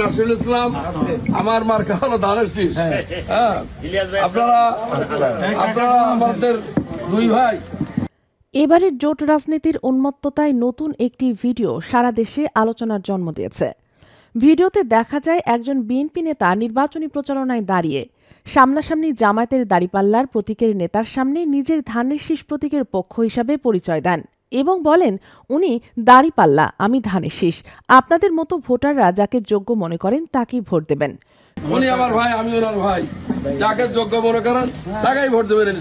নাসিরুল ইসলাম। আমার মার্কা হলো শীষ। হ্যাঁ। আপনারা আপনারা আমাদের দুই ভাই। এবারের জোট রাজনীতির উন্মত্ততায় নতুন একটি ভিডিও সারা দেশে আলোচনার জন্ম দিয়েছে। ভিডিওতে দেখা যায় একজন বিএনপি নেতা নির্বাচনী প্রচারণায় দাঁড়িয়ে সামনাসামনি জামায়াতের দাড়িপাল্লার প্রতীকের নেতার সামনে নিজের ধানের শীষ প্রতীকের পক্ষ হিসাবে পরিচয় দেন। এবং বলেন উনি দাড়িপাল্লা আমি ধানের শীষ। আপনাদের মতো ভোটাররা যাকে যোগ্য মনে করেন তাকেই ভোট দেবেন। উনি আমার ভাই আমি ওনার ভাই। যাকে যোগ্য মনে করেন তাকেই ভোট দেবেন।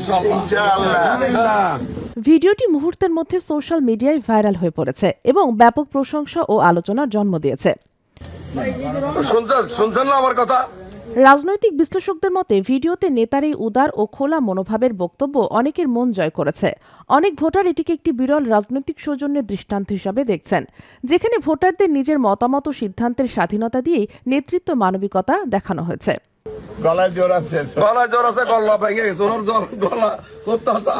ভিডিওটি মুহূর্তের মধ্যে সোশ্যাল মিডিয়ায় ভাইরাল হয়ে পড়েছে এবং ব্যাপক প্রশংসা ও আলোচনার জন্ম দিয়েছে। শুনছেন শুনছেন না আমার কথা? রাজনৈতিক বিশ্লেষকদের মতে, ভিডিওতে নেতার এই উদার ও খোলা মনোভাবের বক্তব্য অনেকের মন জয় করেছে। অনেক ভোটার এটিকে একটি বিরল রাজনৈতিক সৌজন্যের দৃষ্টান্ত হিসাবে দেখছেন, যেখানে ভোটারদের নিজের মতামত ও সিদ্ধান্তের স্বাধীনতা দিয়েই নেতৃত্ব মানবিকতা দেখানো হয়েছে। গলায় জোর আছে। গলায় জ্বর আছে গলা ভেঙে গেছে। ওনার জ্বর গলা করতে আছে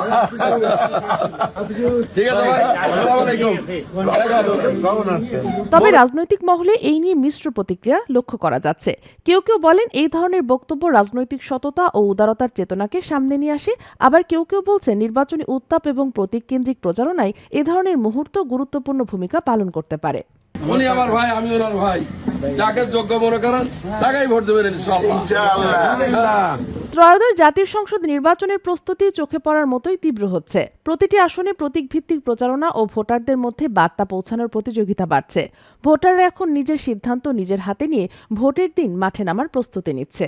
ঠিক আছে ভাই আসসালামু আলাইকুম। তবে রাজনৈতিক মহলে এই নিয়ে মিশ্র প্রতিক্রিয়া লক্ষ্য করা যাচ্ছে। কেউ কেউ বলেন এই ধরনের বক্তব্য রাজনৈতিক সততা ও উদারতার চেতনাকে সামনে নিয়ে আসে। আবার কেউ কেউ বলছে নির্বাচনী উত্তাপ এবং প্রতীক কেন্দ্রিক প্রচারণায় এ ধরনের মুহূর্ত গুরুত্বপূর্ণ ভূমিকা পালন করতে পারে। উনি আমার ভাই আমি ওনার ভাই। যাকে যোগ্য মনে করেন তাকেই ভোট দেবেন। ত্রয়োদশ জাতীয় সংসদ নির্বাচনের প্রস্তুতি চোখে পড়ার মতোই তীব্র হচ্ছে। প্রতিটি আসনে প্রতীক ভিত্তিক প্রচারণা ও ভোটারদের মধ্যে বার্তা পৌঁছানোর প্রতিযোগিতা বাড়ছে। ভোটাররা এখন নিজের সিদ্ধান্ত নিজের হাতে নিয়ে ভোটের দিন মাঠে নামার প্রস্তুতি নিচ্ছে।